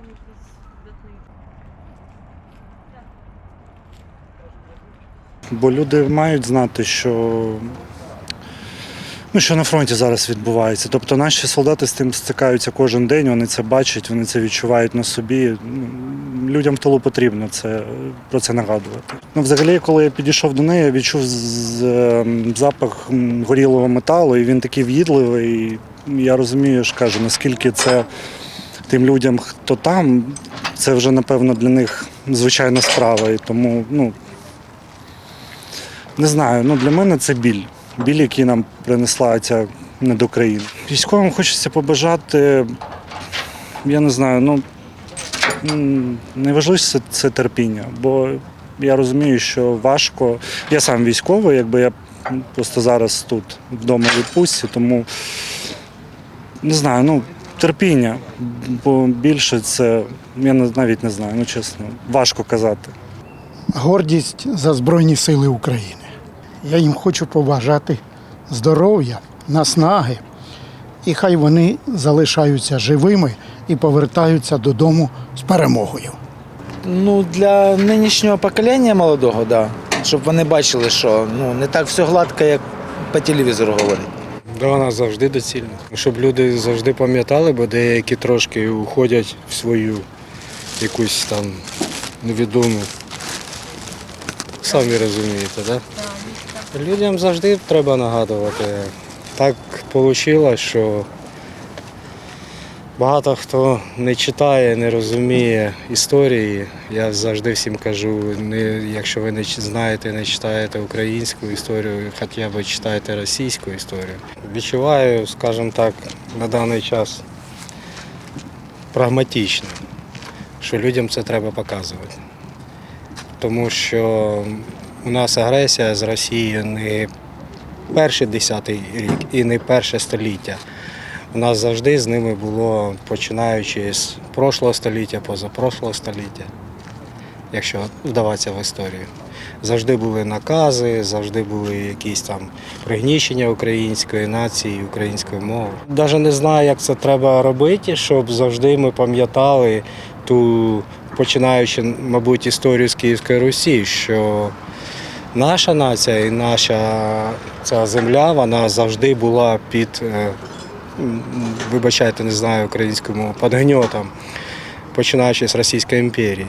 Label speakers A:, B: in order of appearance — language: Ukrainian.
A: там якийсь видатний.
B: Бо люди мають знати, що, ну, що на фронті зараз відбувається. Тобто наші солдати з тим стикаються кожен день, вони це бачать, вони це відчувають на собі. Ну, Людям в тилу потрібно це, про це нагадувати. Ну, взагалі, коли я підійшов до неї, я відчув ем, запах горілого металу, і він такий в'їдливий. І я розумію, ж кажу, наскільки це тим людям, хто там, це вже, напевно, для них звичайна справа. І тому, ну, не знаю, ну для мене це біль. Біль, який нам принесла ця недокраїна. Військовим хочеться побажати, я не знаю, ну найважливіше це, терпіння, бо я розумію, що важко. Я сам військовий, якби я просто зараз тут вдома відпустці, тому не знаю, ну терпіння, бо більше це я навіть не знаю, ну чесно, важко казати.
C: гордість за Збройні Сили України. Я їм хочу побажати здоров'я, наснаги, і хай вони залишаються живими і повертаються додому з перемогою.
D: Ну, для нинішнього покоління молодого, да. Щоб вони бачили, що ну, не так все гладко, як по телевізору говорять.
E: Да, вона завжди доцільна. Щоб люди завжди пам'ятали, бо деякі трошки уходять в свою якусь там невідому. Самі розумієте? Да? Людям завжди треба нагадувати. Так вийшло, що багато хто не читає, не розуміє історії. Я завжди всім кажу, не, якщо ви не знаєте, не читаєте українську історію, хоча б читайте російську історію. Відчуваю, скажімо так, на даний час прагматично, що людям це треба показувати. Тому що у нас агресія з Росією не перший десятий рік і не перше століття. У нас завжди з ними було починаючи з прошлого століття, позапрошлого століття, якщо вдаватися в історію. Завжди були накази, завжди були якісь там пригніщення української нації, української мови. Навіть не знаю, як це треба робити, щоб завжди ми пам'ятали ту, починаючи, мабуть, історію з Київської Русі, що наша нація і наша ця земля, вона завжди була під, е, вибачайте, не знаю українською мовою, під гньотом, починаючи з Російської імперії.